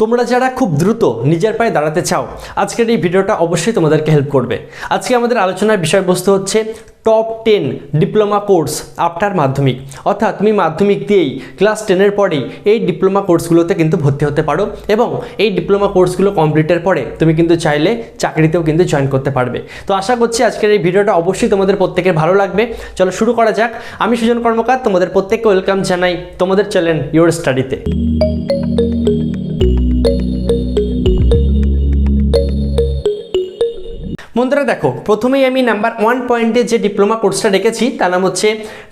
তোমরা যারা খুব দ্রুত নিজের পায়ে দাঁড়াতে চাও, আজকের এই ভিডিওটা অবশ্যই তোমাদেরকে হেল্প করবে। আজকে আমাদের আলোচনার বিষয়বস্তু হচ্ছে top ten diploma course after Madhyamik. অর্থাৎ তুমি মাধ্যমিক দিয়েই ক্লাস টেনের পরেই এই ডিপ্লোমা কোর্সগুলোতে কিন্তু ভর্তি হতে পারো এবং এই ডিপ্লোমা কোর্সগুলো কমপ্লিটের পরে তুমি কিন্তু চাইলে চাকরিতেও কিন্তু জয়েন করতে পারবে। তো আশা করছি আজকের এই ভিডিওটা অবশ্যই তোমাদের প্রত্যেকের ভালো লাগবে। চলো শুরু করা যাক। আমি সুজন কর্মকার, তোমাদের প্রত্যেককে ওয়েলকাম জানাই তোমাদের চ্যানেল ইউর স্টাডিতে un দেখো, প্রথমেই আমি নাম্বার ওয়ান পয়েন্টে যে ডিপ্লোমা কোর্সটা রেখেছি, তার নাম হচ্ছে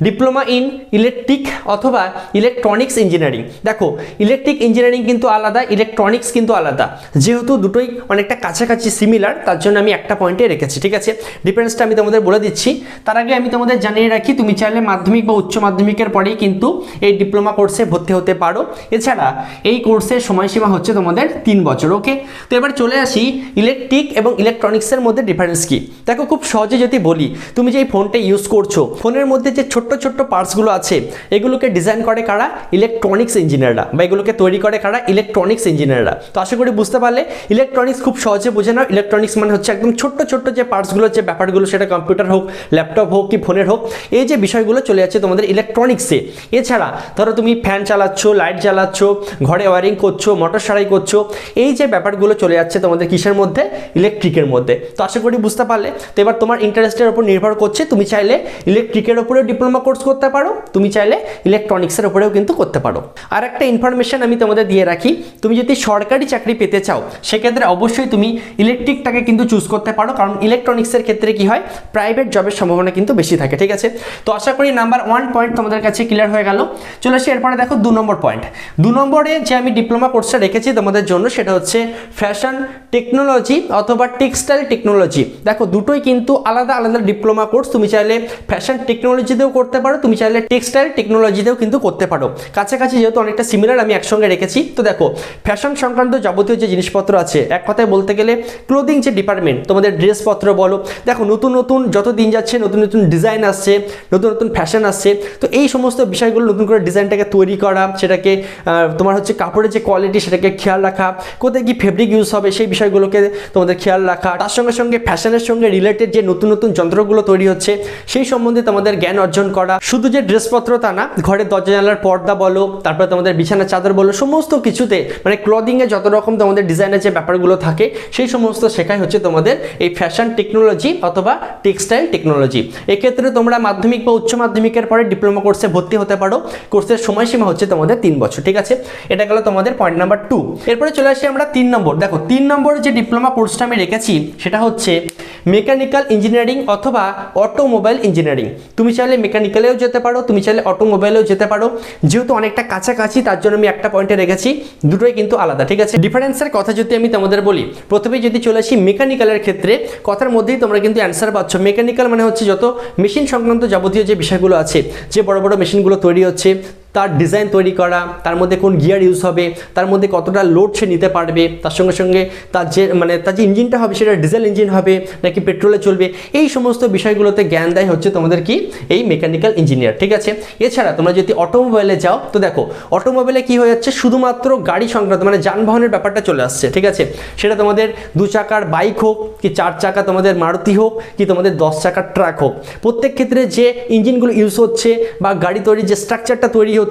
ডিপ্লোমা ইন ইলেকট্রিক অথবা ইলেকট্রনিক্স ইঞ্জিনিয়ারিং দেখো ইলেকট্রিক ইঞ্জিনিয়ারিং কিন্তু আলাদা ইলেকট্রনিক্স কিন্তু আলাদা। যেহেতু দুটোই অনেকটা কাছাকাছি সিমিলার তার জন্য আমি একটা পয়েন্টে রেখেছি, ঠিক আছে? ডিফারেন্সটা আমি তোমাদের বলে দিচ্ছি। তার আগে আমি তোমাদের জানিয়ে রাখি, তুমি চাইলে মাধ্যমিক বা উচ্চ মাধ্যমিকের পরেই কিন্তু এই ডিপ্লোমা কোর্সে ভর্তি হতে পারো। এছাড়া এই কোর্সের সময়সীমা হচ্ছে তোমাদের তিন বছর ওকে তো এবার চলে আসি ইলেকট্রিক এবং ইলেকট্রনিক্সের মধ্যে ডিফারেন্স কি দেখো, খুব সহজে যদি বলি, তুমি যে এই ফোনটা ইউজ করছ, ফোনের মধ্যে যে ছোট্ট ছোট্ট পার্টসগুলো আছে, এগুলোকে ডিজাইন করে কারা? ইলেকট্রনিক্স ইঞ্জিনিয়াররা বা এগুলোকে তৈরি করে কারা? ইলেকট্রনিক্স ইঞ্জিনিয়াররা তো আশা করি বুঝতে পারলে ইলেকট্রনিক্স খুব সহজে বুঝে নাও ইলেকট্রনিক্স মানে হচ্ছে একদম ছোট্ট ছোট্ট যে পার্টসগুলো যে ব্যাপারগুলো, সেটা কম্পিউটার হোক ল্যাপটপ হোক কি ফোনের হোক, এই যে বিষয়গুলো চলে যাচ্ছে তোমাদের ইলেকট্রনিক্সে এছাড়া, ধরো তুমি ফ্যান চালাচ্ছ লাইট জ্বালাচ্ছ, ঘরে ওয়ারিং করছ মোটর সারাই করছ, এই যে ব্যাপারগুলো চলে যাচ্ছে তোমাদের কিসের মধ্যে? ইলেকট্রিকের মধ্যে। তো আশা করি বুঝতে পারলে? তো এবার তোমার ইন্টারেস্টের উপর নির্ভর করছে, তুমি চাইলে ইলেকট্রিকের উপরেও ডিপ্লোমা কোর্স করতে পারো, তুমি চাইলে ইলেকট্রনিক্সের উপরেও কিন্তু করতে পারো। আর একটা ইনফরমেশন আমি তোমাদের দিয়ে রাখি, তুমি যদি সরকারি চাকরি পেতে চাও, সেক্ষেত্রে অবশ্যই তুমি ইলেকট্রিকটাকে কিন্তু চুজ করতে পারো, কারণ ইলেকট্রনিক্সের ক্ষেত্রে কি হয়? প্রাইভেট জবের সম্ভাবনা কিন্তু বেশি থাকে, ঠিক আছে? তো আশা করি নাম্বার ওয়ান পয়েন্ট তোমাদের কাছে ক্লিয়ার হয়ে গেল। চলে আসি এরপরে দেখো দু নম্বর পয়েন্ট দু নম্বরে যে আমি ডিপ্লোমা কোর্সটা রেখেছি তোমাদের জন্য, সেটা হচ্ছে ফ্যাশন টেকনোলজি অথবা টেক্সটাইল টেকনোলজি দেখো, দুটোই কিন্তু আলাদা আলাদা ডিপ্লোমা কোর্স তুমি চাইলে ফ্যাশন টেকনোলজিতেও করতে পারো, তুমি চাইলে টেক্সটাইল টেকনোলজিতেও কিন্তু করতে পারো। কাছাকাছি যেহেতু অনেকটা সিমিলার আমি একসঙ্গে রেখেছি, তো দেখো ফ্যাশন সংক্রান্ত যাবতীয় যে জিনিসপত্র আছে, এক কথায় বলতে গেলে ক্লোদিং যে ডিপার্টমেন্ট তোমাদের ড্রেসপত্র বলো, দেখো, নতুন নতুন যত দিন যাচ্ছে, নতুন নতুন ডিজাইন আসছে, নতুন নতুন ফ্যাশন আসছে, তো এই সমস্ত বিষয়গুলো নতুন করে ডিজাইনটাকে তৈরি করা, সেটাকে তোমার হচ্ছে কাপড়ের যে কোয়ালিটি সেটাকে খেয়াল রাখা, কোথায় কি ফেব্রিক ইউজ হবে, সেই বিষয়গুলোকে তোমাদের খেয়াল রাখা, তার সঙ্গে সঙ্গে ফ্যাশনের সঙ্গে রিলেটেড যে নতুন নতুন যন্ত্রগুলো তৈরি হচ্ছে, সেই সম্বন্ধে তোমাদের জ্ঞান অর্জন করা, শুধু যে ড্রেসপত্র তা না, ঘরের দরজা জানালার পর্দা বলো, তারপরে তোমাদের বিছানার চাদর বলো, সমস্ত কিছুতে মানে ক্লদিংয়ে যত রকম তোমাদের ডিজাইনের যে ব্যাপারগুলো থাকে, সেই সমস্ত শেখাই হচ্ছে তোমাদের এই ফ্যাশন টেকনোলজি অথবা টেক্সটাইল টেকনোলজি এক্ষেত্রে তোমরা মাধ্যমিক বা উচ্চ মাধ্যমিকের পরে ডিপ্লোমা কোর্সে ভর্তি হতে পারো। কোর্সের সময়সীমা হচ্ছে তোমাদের তিন বছর, ঠিক আছে? এটা গেল তোমাদের পয়েন্ট নাম্বার টু এরপরে চলে আসি আমরা তিন নম্বর। দেখো, তিন নম্বরে যে ডিপ্লোমা কোর্সটা আমি রেখেছি, সেটা হচ্ছে মেকানিক্যাল ইঞ্জিনিয়ারিং অথবা অটোমোবাইল ইঞ্জিনিয়ারিং। তুমি চাইলে মেকানিক্যালেও যেতে পারো, তুমি চাইলে অটোমোবাইলেও যেতে পারো। যেহেতু অনেকটা কাছাকাছি, তার জন্য আমি একটা পয়েন্টে রেখেছি, দুটোই কিন্তু আলাদা, ঠিক আছে? ডিফারেন্সের কথা যদি আমি তোমাদের বলি প্রথমে যদি চলে আসি মেকানিক্যালের ক্ষেত্রে, কথার মধ্যেই তোমরা কিন্তু অ্যান্সার পাচ্ছ। মেকানিক্যাল মানে হচ্ছে যত মেশিন সংক্রান্ত যাবতীয় যে বিষয়গুলো আছে, যে বড় বড় মেশিনগুলো তৈরি হচ্ছে তার ডিজাইন তৈরি করা, তার মধ্যে কোন গিয়ার ইউজ হবে, তার মধ্যে কতটা লোড সে নিতে পারবে, তার সঙ্গে সঙ্গে তার যে মানে তার যে ইঞ্জিনটা হবে, সেটা ডিজেল ইঞ্জিন হবে, নাকি পেট্রোলে চলবে, এই সমস্ত বিষয়গুলোতে জ্ঞান দেয় হচ্ছে তোমাদের কি? এই মেকানিক্যাল ইঞ্জিনিয়ার ঠিক আছে? এছাড়া তোমরা যদি অটোমোবাইলে যাও, তো দেখো অটোমোবাইলে কি হয়ে যাচ্ছে, শুধুমাত্র গাড়ি সংক্রান্ত মানে যানবাহনের ব্যাপারটা চলে আসছে, ঠিক আছে? সেটা তোমাদের দু চাকার বাইক হোক, কি চার চাকা তোমাদের মারুতি হোক, কি তোমাদের দশ চাকার ট্রাক হোক, প্রত্যেক ক্ষেত্রে যে ইঞ্জিনগুলো ইউজ হচ্ছে, বা গাড়ি তৈরির যে স্ট্রাকচারটা তৈরি হচ্ছে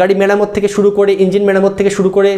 গাড়ি মেরামত থেকে শুরু করে, ইঞ্জিন মেরামত থেকে শুরু করে,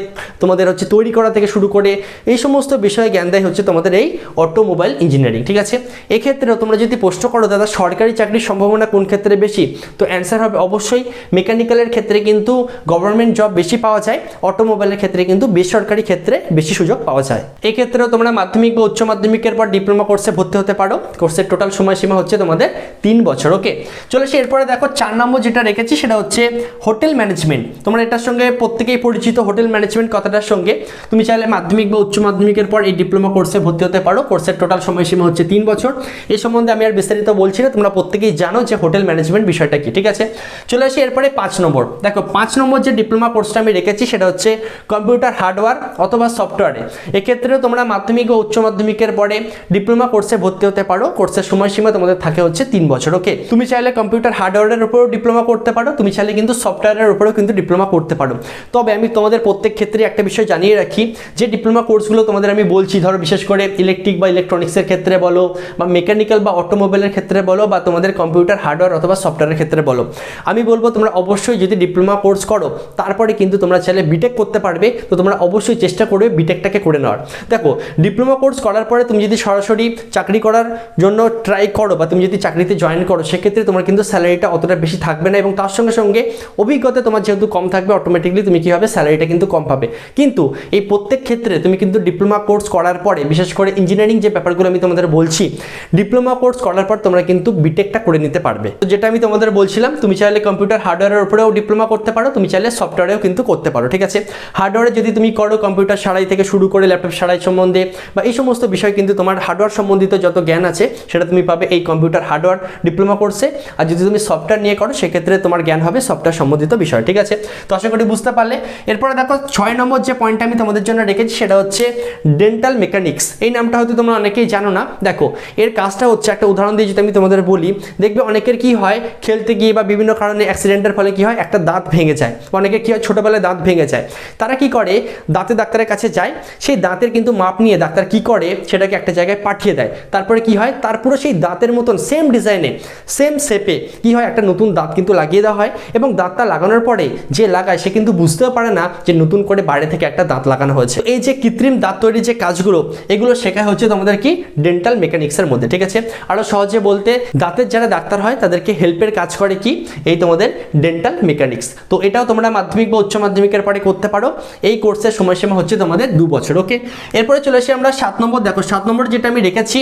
তোমাদের হচ্ছে তৈরি করা থেকে শুরু করে, এই সমস্ত বিষয়ে জ্ঞান দেয় হচ্ছে তোমাদের এই অটোমোবাইল ইঞ্জিনিয়ারিং ঠিক আছে? এক্ষেত্রেও তোমরা যদি প্রশ্ন করো, দাদা, সরকারি চাকরির সম্ভাবনা কোন ক্ষেত্রে বেশি? তো অ্যান্সার হবে অবশ্যই মেকানিক্যালের ক্ষেত্রে কিন্তু গভর্নমেন্ট জব বেশি পাওয়া যায় অটোমোবাইলের ক্ষেত্রে কিন্তু বেসরকারি ক্ষেত্রে বেশি সুযোগ পাওয়া যায়। এক্ষেত্রেও তোমরা মাধ্যমিক বা উচ্চ মাধ্যমিকের পর ডিপ্লোমা কোর্সে ভর্তি হতে পারো। কোর্সের টোটাল সময়সীমা হচ্ছে তোমাদের তিন বছর ওকে চলে এরপরে দেখো, চার নম্বর যেটা রেখেছি সেটা হচ্ছে হোটেল ম্যানেজমেন্ট। তোমরা এটার সঙ্গে প্রত্যেকেই পরিচিত হোটেল ম্যানেজমেন্ট কথাটার সঙ্গে। তুমি চাইলে মাধ্যমিক বা উচ্চ মাধ্যমিকের পর এই ডিপ্লোমা কোর্সে ভর্তি হতে পারো। কোর্সের টোটাল সময়সীমা হচ্ছে তিন বছর। এই সম্বন্ধে আমি আর বিস্তারিত বলছি না। তোমরা প্রত্যেকেই জানো যে হোটেল ম্যানেজমেন্ট বিষয়টা কি, ঠিক আছে? চলে আসি এরপরে পাঁচ নম্বর। দেখো, পাঁচ নম্বর যে ডিপ্লোমা কোর্সটা আমি রেখেছি সেটা হচ্ছে কম্পিউটার হার্ডওয়্যার অথবা সফটওয়্যারে। এক্ষেত্রেও তোমরা মাধ্যমিক ও উচ্চ মাধ্যমিকের পরে ডিপ্লোমা কোর্সে ভর্তি হতে পারো। কোর্সের সময়সীমা তোমাদের থাকে হচ্ছে তিন বছর, ওকে? তুমি চাইলে কম্পিউটার হার্ডওয়্যারের উপরেও ডিপ্লোমা করতে পারো। তুমি চাইলে কিন্তু সফট সফটওয়্যারের উপরেও কিন্তু ডিপ্লোমা করতে পারো। তবে আমি তোমাদের প্রত্যেক ক্ষেত্রে একটা বিষয় জানিয়ে রাখি, যে ডিপ্লোমা কোর্সগুলো তোমাদের আমি বলছি, ধরো বিশেষ করে ইলেকট্রিক বা ইলেকট্রনিক্সের ক্ষেত্রে বলো, বা মেকানিক্যাল বা অটোমোবাইলের ক্ষেত্রে বলো, বা তোমাদের কম্পিউটার হার্ডওয়্যার অথবা সফটওয়্যারের ক্ষেত্রে বলো। আমি বলব, তোমরা অবশ্যই যদি ডিপ্লোমা কোর্স করো, তারপরে কিন্তু তোমরা চাইলে বিটেক করতে পারবে, তো তোমরা অবশ্যই চেষ্টা করবে বিটেকটাকে করে নেওয়ার। দেখো ডিপ্লোমা কোর্স করার পরে তুমি যদি সরাসরি চাকরি করার জন্য ট্রাই করো, বা তুমি যদি চাকরিতে জয়েন করো, সেক্ষেত্রে তোমার কিন্তু স্যালারিটা অতটা বেশি থাকবে না, এবং তার সঙ্গে সঙ্গে অভিজ্ঞতা তোমার যেহেতু কম থাকবে অটোমেটিকলি তুমি কী হবে স্যালারিটা কিন্তু কম পাবে। কিন্তু এই প্রত্যেক ক্ষেত্রে তুমি কিন্তু ডিপ্লোমা কোর্স করার পরে, বিশেষ করে ইঞ্জিনিয়ারিং যে ব্যাপারগুলো আমি তোমাদের বলছি ডিপ্লোমা কোর্স করার পর তোমরা কিন্তু বিটেকটা করে নিতে পারবে। তো যেটা আমি তোমাদের বলছিলাম, তুমি চাইলে কম্পিউটার হার্ডওয়্যারের উপরেও ডিপ্লোমা করতে পারো, তুমি চাইলে সফটওয়্যারেও কিন্তু করতে পারো, ঠিক আছে? হার্ডওয়্যারে যদি তুমি করো কম্পিউটার সারাই থেকে শুরু করে ল্যাপটপ সারাই সম্বন্ধে, বা এই সমস্ত বিষয় কিন্তু তোমার হার্ডওয়্যার সম্বন্ধিত যত জ্ঞান আছে, সেটা তুমি পাবে এই কম্পিউটার হার্ডওয়্যার ডিপ্লোমা কোর্সে আর যদি তুমি সফটওয়্যার নিয়ে করো, সেক্ষেত্রে তোমার জ্ঞান হবে সফটওয়্যার সম্বন্ধিত বিষয়, ঠিক আছে? তো আশা করি বুঝতে পারলে। এরপরে দেখো, ছয় নম্বর যে পয়েন্টটা আমি তোমাদের জন্য রেখেছি, সেটা হচ্ছে ডেন্টাল মেকানিক্স এই নামটা হয়তো তোমরা অনেকেই জানো না। দেখো, এর কাজটা হচ্ছে একটা উদাহরণ দিয়ে যদি আমি তোমাদের বলি, দেখবে অনেকের কি হয়, খেলতে গিয়ে বা বিভিন্ন কারণে অ্যাক্সিডেন্টের ফলে কি হয়, একটা দাঁত ভেঙে যায়। অনেকে কি হয়, ছোটোবেলায় দাঁত ভেঙে যায়। তারা কি করে, দাঁতে ডাক্তারের কাছে যায়, সেই দাঁতের কিন্তু মাপ নিয়ে ডাক্তার কি করে, সেটাকে একটা জায়গায় পাঠিয়ে দেয়। তারপরে কি হয়, তার পুরো সেই দাঁতের মতন সেম ডিজাইনে সেম শেপে কি হয়, একটা নতুন দাঁত কিন্তু লাগিয়ে দেওয়া হয় এবং দাঁতটা লাগানোর পরে যে লাগায়, সে কিন্তু বুঝতেও পারে না যে নতুন করে বাইরে থেকে একটা দাঁত লাগানো হয়েছে। এই যে কৃত্রিম দাঁত তৈরির যে কাজগুলো, এগুলো শেখা হচ্ছে তোমাদের কি? ডেন্টাল মেকানিক্সের মধ্যে, ঠিক আছে? আরও সহজে বলতে, দাঁতের যারা ডাক্তার হয়, তাদেরকে হেল্পের কাজ করে কি? এই তোমাদের ডেন্টাল মেকানিক্স তো এটাও তোমরা মাধ্যমিক বা উচ্চ মাধ্যমিকের পরে করতে পারো। এই কোর্সের সময়সীমা হচ্ছে তোমাদের দু বছর ওকে এরপরে চলে আসি আমরা সাত নম্বর। দেখো, সাত নম্বর যেটা আমি রেখেছি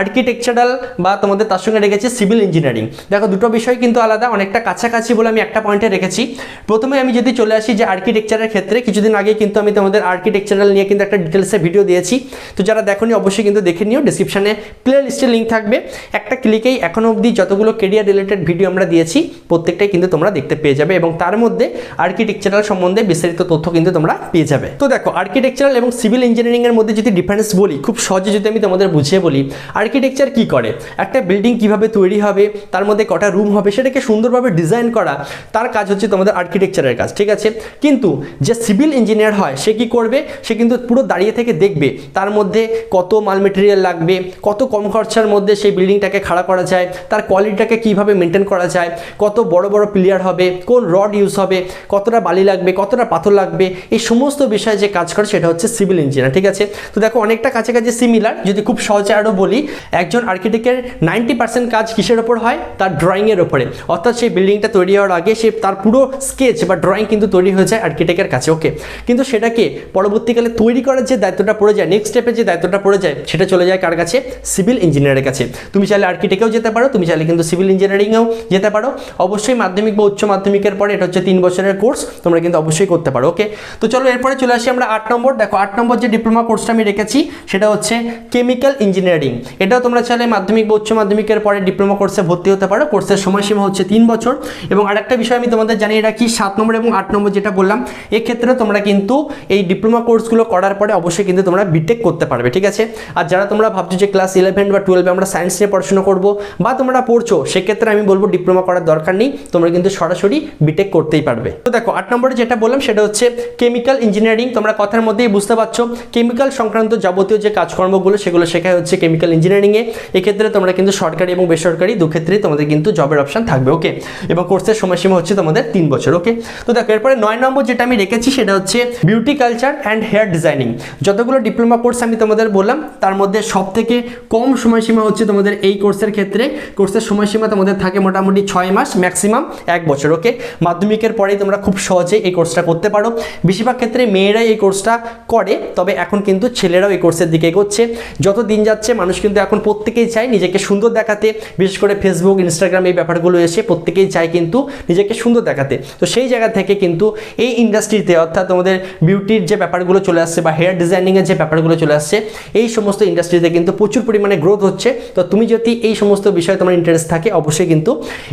আর্কিটেকচারাল বা তোমাদের তার সঙ্গে রেখেছি সিভিল ইঞ্জিনিয়ারিং দেখো, দুটো বিষয় কিন্তু আলাদা, অনেকটা কাছাকাছি বলে আমি একটা পয়েন্টে রেখেছি প্রথমে আমি যদি চলে আসি যে আর্কিটেকচারের ক্ষেত্রে, কিছুদিন আগে কিন্তু আমি তোমাদের আর্কিটেকচারাল নিয়ে কিন্তু একটা ডিটেলসে ভিডিও দিয়েছি। তো যারা দেখোনি, অবশ্যই কিন্তু দেখে নিও। ডিসক্রিপশানে প্লে লিস্টের লিঙ্ক থাকবে। একটা ক্লিকেই এখনও অবধি যতগুলো কেরিয়ার রিলেটেড ভিডিও আমরা দিয়েছি, প্রত্যেকটাই কিন্তু তোমরা দেখতে পেয়ে যাবে এবং তার মধ্যে আর্কিটেকচারাল সম্বন্ধে বিস্তারিত তথ্য কিন্তু তোমরা পেয়ে যাবে। তো দেখো আর্কিটেকচারাল এবং সিভিল ইঞ্জিনিয়ারিং এর মধ্যে যদি ডিফারেন্স বলি, খুব সহজে যদি আমি তোমাদের বুঝিয়ে বলি আর্কিটেকচার কি করে? একটা বিল্ডিং কীভাবে তৈরি হবে? তার মধ্যে কটা রুম হবে? সেটাকে সুন্দরভাবে ডিজাইন করা, তার কাজ হচ্ছে তোমাদের আর্কিটেকচারের কাজ, ঠিক আছে? কিন্তু যে সিভিল ইঞ্জিনিয়ার হয়, সে কি করবে? সে কিন্তু পুরো দাঁড়িয়ে থেকে দেখবে, তার মধ্যে কত মাল মেটেরিয়াল লাগবে, কত কম খরচার মধ্যে সেই বিল্ডিংটাকে খাড়া করা যায়, তার কোয়ালিটিটাকে কীভাবে মেনটেন করা যায়, কত বড় বড় প্লেয়ার হবে, কোন রড ইউজ হবে, কতটা বালি লাগবে, কতটা পাথর লাগবে, এই সমস্ত বিষয়ে যে কাজ করে সেটা হচ্ছে সিভিল ইঞ্জিনিয়ার ঠিক আছে? তো দেখো, অনেকটা কাছাকাছি সিমিলার যদি খুব সহজে আরও বলি, একজন আর্কিটেক্টের নাইনটি পার্সেন্ট কাজ কিসের ওপর হয়? তার ড্রয়িংয়ের ওপরে। অর্থাৎ সেই বিল্ডিংটা তৈরি হওয়ার আগে সে তার পুরো স্কেচ বা ড্রয়িং কিন্তু তৈরি হয়ে যায় আর্কিটেক্টের কাছে ওকে কিন্তু সেটাকে পরবর্তীকালে তৈরি করার যে দায়িত্বটা পড়ে যায় নেক্সট স্টেপে যে দায়িত্বটা পড়ে যায়, সেটা চলে যায় কার কাছে? সিভিল ইঞ্জিনিয়ারের কাছে। তুমি চাইলে আর্কিটেক্টেও যেতে পারো, তুমি চাইলে কিন্তু সিভিল ইঞ্জিনিয়ারিংয়েও যেতে পারো। অবশ্যই মাধ্যমিক বা উচ্চ মাধ্যমিকের পরে এটা হচ্ছে তিন বছরের কোর্স তোমরা কিন্তু অবশ্যই করতে পারো ওকে তো চলো এরপরে চলে আসি আমরা আট নম্বর। দেখো, আট নম্বর যে ডিপ্লোমা কোর্সটা আমি রেখেছি, সেটা হচ্ছে কেমিক্যাল ইঞ্জিনিয়ারিং এটাও তোমরা চাইলে মাধ্যমিক বা উচ্চ মাধ্যমিকের পরে ডিপ্লোমা কোর্সে ভর্তি হতে পারো। কোর্সের সময়সীমা হচ্ছে তিন বছর। এবং আরেকটা বিষয় আমি তোমাদের জানিয়ে রাখি, সাত নম্বর এবং আট নম্বর যেটা বললাম, এক্ষেত্রে তোমরা কিন্তু এই ডিপ্লোমা কোর্সগুলো করার পরে অবশ্যই কিন্তু তোমরা বিটেক করতে পারবে, ঠিক আছে? আর যারা তোমরা ভাবছ যে ক্লাস ইলেভেন বা টুয়েলভে আমরা সায়েন্স নিয়ে পড়াশোনা করব বা তোমরা পড়ছো, সেক্ষেত্রে আমি বলব ডিপ্লোমা করার দরকার নেই, তোমরা কিন্তু সরাসরি বিটেক করতেই পারবে। তো দেখো, আট নম্বরে যেটা বললাম সেটা হচ্ছে কেমিক্যাল ইঞ্জিনিয়ারিং তোমরা কথার মধ্যেই বুঝতে পারছ কেমিক্যাল সংক্রান্ত যাবতীয় যে কাজকর্মগুলো, সেগুলো শেখা হচ্ছে কেমিক্যাল ইঞ্জিনিয়ারিংয়ে এক্ষেত্রে তোমরা কিন্তু সরকারি এবং বেসরকারি দু ক্ষেত্রেই তোমাদের কিন্তু জবের অপশন থাকবে ওকে এবং কোর্সের সময়সীমা হচ্ছে তোমাদের তিন বছর ওকে তো দেখো, এরপরে নয় নম্বর যেটা আমি রেখেছি, সেটা হচ্ছে beauty culture and hair designing যতগুলো ডিপ্লোমা কোর্স আমি তোমাদের বললাম, তার মধ্যে সব থেকে কম সময়সীমা হচ্ছে তোমাদের এই কোর্সের ক্ষেত্রে। কোর্সের সময়সীমা তোমাদের থাকে মোটামুটি ছয় মাস ম্যাক্সিমাম এক বছর ওকে মাধ্যমিকের পরেই তোমরা খুব সহজে এই কোর্সটা করতে পারো। বেশিরভাগ ক্ষেত্রে মেয়েরাই এই কোর্সটা করে, তবে এখন কিন্তু ছেলেরাও এই কোর্সের দিকে এগোচ্ছে। যত দিন যাচ্ছে, মানুষ কিন্তু এখন প্রত্যেকেই চায় নিজেকে সুন্দর দেখাতে। বিশেষ করে ফেসবুক ইনস্টাগ্রাম এই ব্যাপারগুলো এসে প্রত্যেকেই চায় কিন্তু নিজেকে সুন্দর দেখাতে তো সেই জায়গা থেকে কিন্তু এই ইন্ডাস্ট্রিতে অর্থাৎ তোমাদের বিউটির যে ব্যাপারগুলো চলে আসছে বা হেয়ার ডিজাইনিংয়ের যে ব্যাপারগুলো চলে আসছে, এই সমস্ত ইন্ডাস্ট্রিতে কিন্তু প্রচুর পরিমাণে গ্রোথ হচ্ছে। তো তুমি যদি এই সমস্ত বিষয়ে তোমার ইন্টারেস্ট থাকে, অবশ্যই কিন্তু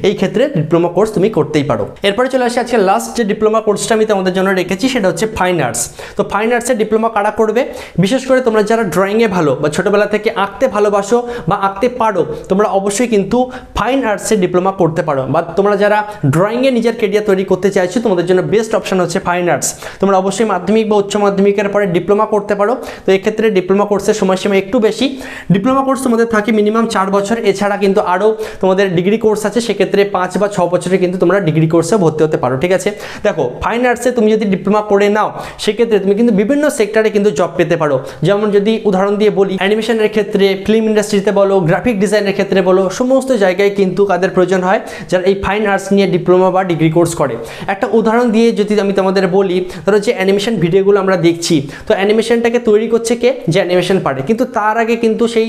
এই ক্ষেত্রে ডিপ্লোমা কোর্স তুমি করতেই পারো। এরপরে চলে আসি আজকে লাস্ট যে ডিপ্লোমা কোর্সটা আমি তোমাদের জন্য রেখেছি, সেটা হচ্ছে ফাইন আর্টস তো ফাইন আর্টসের ডিপ্লোমা কারা কারা করবে? বিশেষ করে তোমরা যারা ড্রয়িংয়ে ভালো বা ছোটোবেলা থেকে আঁকতে ভালোবাসো বা আঁকতে পারো, তোমরা অবশ্যই কিন্তু ফাইন আর্টসে ডিপ্লোমা করতে পারো। বা তোমরা যারা ড্রয়িংয়ে নিজের কেরিয়ার তৈরি করতে চাইছো, তোমাদের জন্য বেস্ট অপশন হচ্ছে ফাইন আর্টস তোমরা অবশ্যই মাধ্যমিক বা উচ্চ মাধ্যমিকের পরে ডিপ্লোমা করতে পারো। তো এক্ষেত্রে ডিপ্লোমা কোর্সের সময়সীমা একটু বেশি। ডিপ্লোমা কোর্স তোমাদের থাকে মিনিমাম চার বছর। এছাড়া কিন্তু আরও তোমাদের ডিগ্রি কোর্স আছে, সেক্ষেত্রে পাঁচ বা ছ বছরে কিন্তু তোমরা ডিগ্রি কোর্সে ভর্তি হতে পারো, ঠিক আছে? দেখো ফাইন আর্টসে তুমি যদি ডিপ্লোমা করে নাও, সেক্ষেত্রে তুমি কিন্তু বিভিন্ন সেক্টরে কিন্তু জব পেতে পারো। যেমন যদি উদাহরণ দিয়ে বলি অ্যানিমেশনের ক্ষেত্রে ফিল্ম ইন্ডাস্ট্রিতে বলো গ্রাফিক ডিজাইনের ক্ষেত্রে বলো, সমস্ত জায়গায় কিন্তু কাদের প্রয়োজন হয়? যারা এই ফাইন আর্টস নিয়ে ডিপ্লোমা বা ডিগ্রি কোর্স করে। একটা উদাহরণ দিয়ে যদি আমি তোমাদের বলি, ধরো যে অ্যানিমেশন ভিডিওগুলো আমরা দেখছি, তো অ্যানিমেশনটাকে তৈরি করছে কে? যে অ্যানিমেশন পারে। কিন্তু তার আগে কিন্তু সেই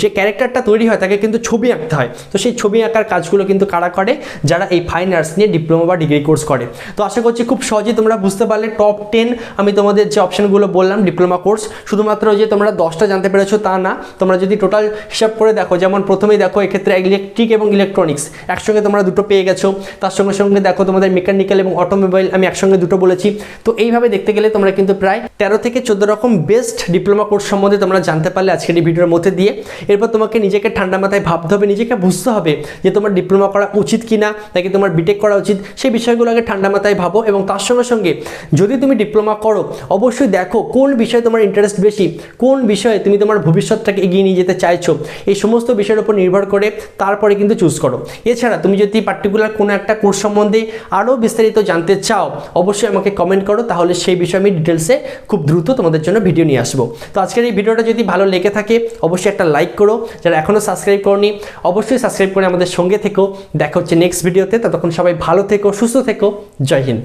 যে ক্যারেক্টারটা তৈরি হয়, তাকে কিন্তু ছবি আঁকতে হয়। তো সেই ছবি আঁকার কাজগুলো কিন্তু কারা করে? যারা এই ফাইন আর্টস নিয়ে ডিপ্লোমা বা ডিগ্রি কোর্স করে। তো আশা করছি খুব সহজেই তোমরা বুঝতে পারলে। টপ টেন আমি তোমাদের যে অপশনগুলো বললাম ডিপ্লোমা কোর্স শুধুমাত্র যে তোমরা দশটা জানতে পেরেছ তা না, তোমরা যদি টোটাল হিসাব করে দেখো, যেমন প্রথমেই দেখো, এক্ষেত্রে ইলেকট্রিক এবং ইলেকট্রনিক্স একসঙ্গে তোমরা দুটো পেয়ে গেছো। তার সঙ্গে সঙ্গে দেখো তোমাদের মেকানিক্যাল এবং অটোমোবাইল আমি একসঙ্গে দুটো বলেছি। তো এইভাবে দেখতে গেলে তোমরা কিন্তু প্রায় তেরো থেকে চোদ্দ রকম বেস্ট ডিপ্লোমা কোর্স সম্বন্ধে তোমরা জানতে পারলে আজকের এই ভিডিওর মধ্যে দিয়ে। এরপর তোমাকে নিজেকে ঠান্ডা মাথায় ভাবতে হবে, নিজেকে বুঝতে হবে যে তোমার ডিপ্লোমা করা উচিত কি না নাকি তোমার বিটেক করা উচিত, সেই বিষয়গুলো আগে ঠান্ডা মাথায় ভাবো এবং তার সঙ্গে সঙ্গে যদি তুমি ডিপ্লোমা করো, অবশ্যই দেখো কোন বিষয়ে তোমার ইন্টারেস্ট বেশি, কোন বিষয়ে তুমি তোমার ভবিষ্যৎটাকে এগিয়ে নিয়ে যেতে চাইছো, এই সমস্ত বিষয়ের উপর নির্ভর করে তারপরে কিন্তু চুজ করো। এছাড়া তুমি যদি পার্টিকুলার কোনো একটা কোর্স সম্বন্ধে আরও বিস্তারিত জানতে চাও, অবশ্যই আমাকে কমেন্ট করো, তাহলে সেই বিষয়ে আমি ডিটেলসে খুব দ্রুত তোমাদের জন্য ভিডিও নিয়ে আসব। তো আজকের এই ভিডিওটা যদি ভালো লেগে থাকে, অবশ্যই একটা লাইক করো, যারা এখনও সাবস্ক্রাইব করনি, অবশ্যই সাবস্ক্রাইব করে আমাদের সঙ্গে থেকো। দেখা হচ্ছে নেক্সট ভিডিওতে তখন সবাই ভালো থেকো, সুস্থ থেকো, জয় হিন্দ।